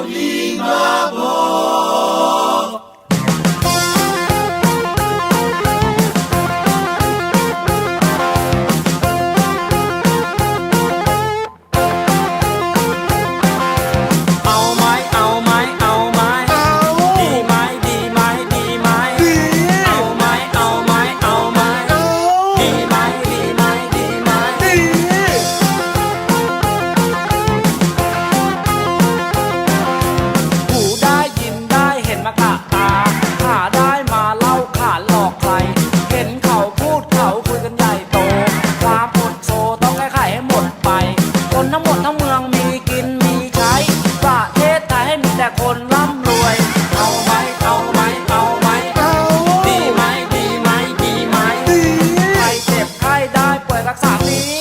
Paulista. คนทั้งหมดทั้งเมืองมีกินมีใช้ ประเทศไทยให้มีแต่คนร่ำรวย เอาไหมเอาไหมเอาไหมดีไหมดีไหมดีไหมใครเจ็บใครได้ป่วยรักษาดี